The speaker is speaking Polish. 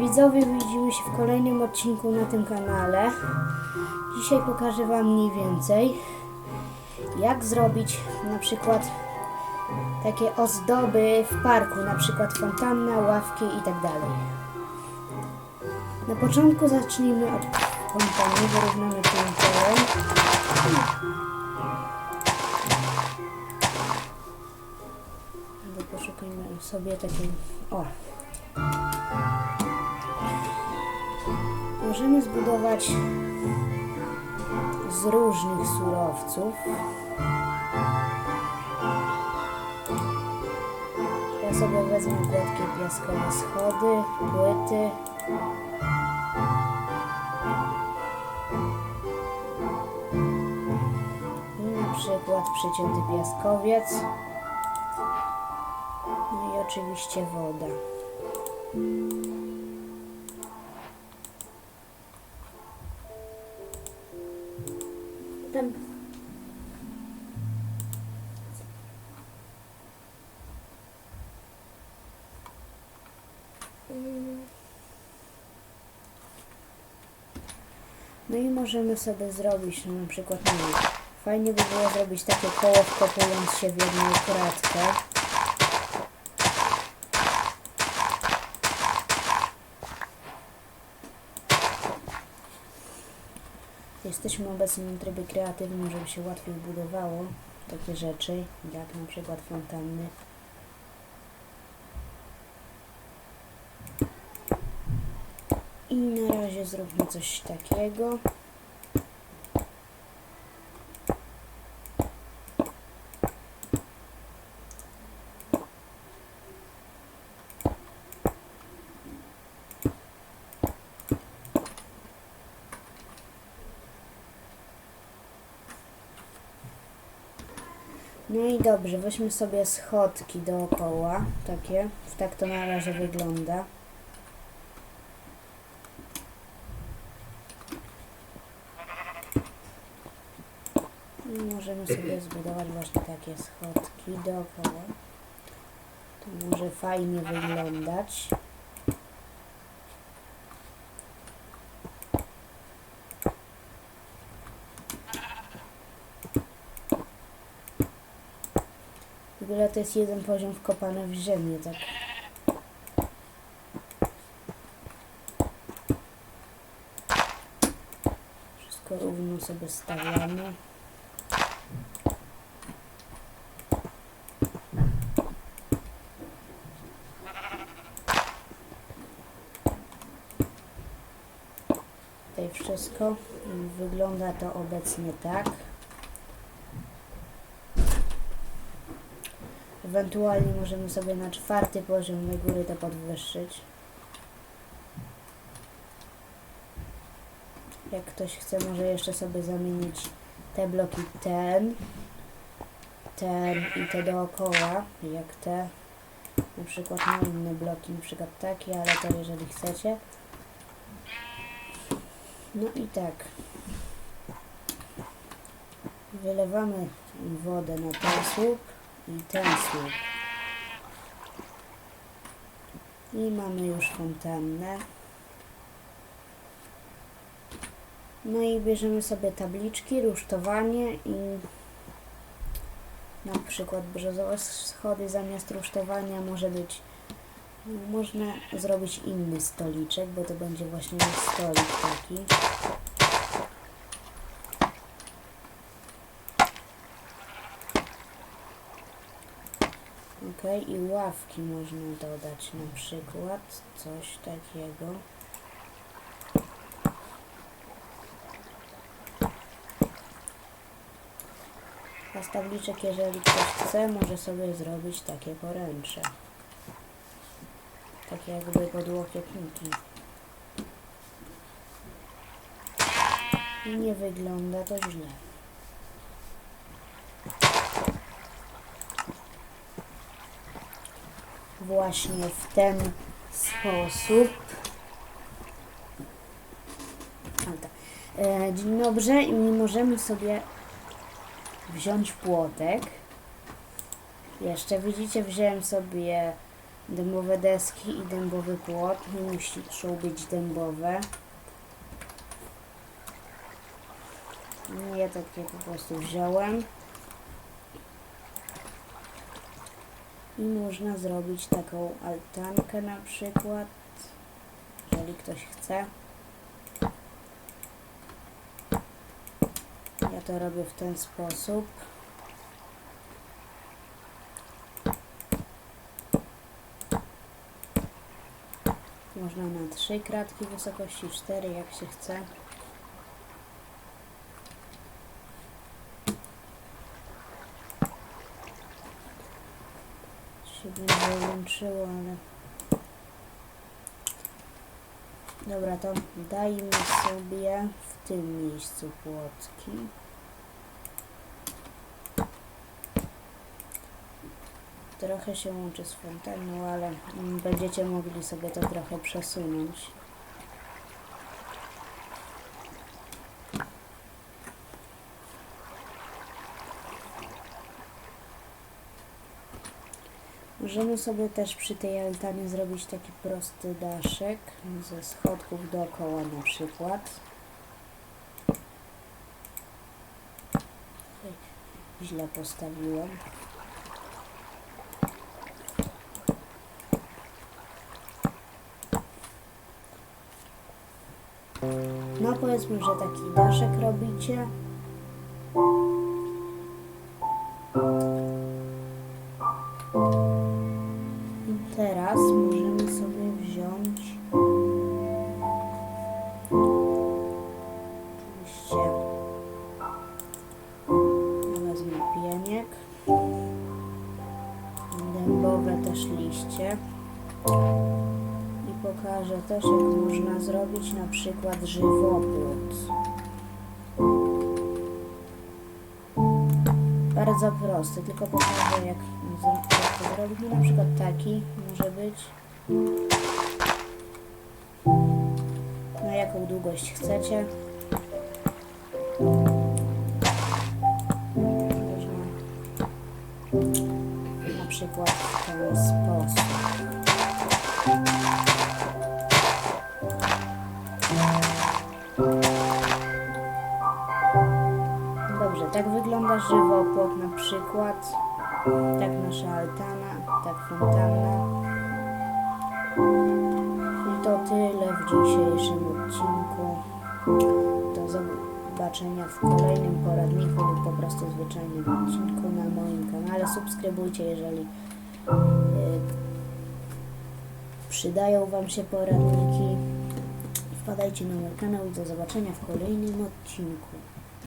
Widzowie, widzimy się w kolejnym odcinku na tym kanale. Dzisiaj pokażę Wam mniej więcej, jak zrobić na przykład takie ozdoby w parku, na przykład fontanna, ławki i tak. Na początku zacznijmy od fontanny, wyrównamy. Albo poszukajmy sobie takiej... O! Możemy zbudować z różnych surowców. Ja sobie wezmę gładkie piaskowe schody, płyty. I na przykład przycięty piaskowiec. No i oczywiście woda. No i możemy sobie zrobić, no na przykład, nie wiem, fajnie by było zrobić takie koło wkopując się w jedną kratkę. Jesteśmy obecnie w trybie kreatywnym, żeby się łatwiej budowało takie rzeczy, jak na przykład fontanny. I na razie zróbmy coś takiego. No i dobrze, weźmy sobie schodki dookoła, takie, tak to na razie wygląda. I możemy sobie zbudować właśnie takie schodki dookoła. To może fajnie wyglądać. W ogóle to jest jeden poziom wkopany w ziemię, tak. Równo sobie stawiamy. Tutaj wszystko. Wygląda to obecnie tak. Ewentualnie możemy sobie na czwarty poziom na góry to podwyższyć. Jak ktoś chce, może jeszcze sobie zamienić te bloki ten, ten i te dookoła, jak te, na przykład na inne bloki, na przykład takie, ale to jeżeli chcecie. No i tak. Wylewamy wodę na ten słup i ten słup. I mamy już fontannę. No i bierzemy sobie tabliczki, rusztowanie i na przykład brzozowe schody zamiast rusztowania może być można zrobić inny stoliczek, bo to będzie właśnie stolik taki. Ok, i ławki można dodać na przykład, coś takiego. A z tabliczek, jeżeli ktoś chce, może sobie zrobić takie poręcze. Takie jakby podłokietniki. I nie wygląda to źle. właśnie w ten sposób. Tak. E, Dzień dobry i możemy sobie wziąć płotek. Jeszcze widzicie, wziąłem sobie dębowe deski i dębowy płot. Nie muszą być dębowe. Ja takie po prostu wziąłem. I można zrobić taką altankę na przykład, jeżeli ktoś chce. Ja to robię w ten sposób. Można na trzy kratki wysokości, cztery jak się chce. się będzie ale... Dobra, to dajmy sobie w tym miejscu płotki. Trochę się łączy z fontanną, ale mm, będziecie mogli sobie to trochę przesunąć. Możemy sobie też przy tej altanie zrobić taki prosty daszek ze schodków dookoła na przykład. Źle postawiłem. No powiedzmy, że taki daszek robicie. I teraz możemy sobie wziąć oczywiście wezmę pieniek dębowe też liście pokażę też jak można zrobić na przykład żywopłot bardzo prosty, tylko pokażę jak, jak to zrobić. No, na przykład taki może być. Na jaką długość chcecie. Można na przykład w ten sposób. Dobrze, tak wygląda żywopłot na przykład. Tak nasza altana, tak fontanna. I to tyle w dzisiejszym odcinku. Do zobaczenia w kolejnym poradniku lub po prostu zwyczajnym odcinku na moim kanale. Subskrybujcie, jeżeli y, przydają Wam się poradniki. Wpadajcie na mój kanał i do zobaczenia w kolejnym odcinku.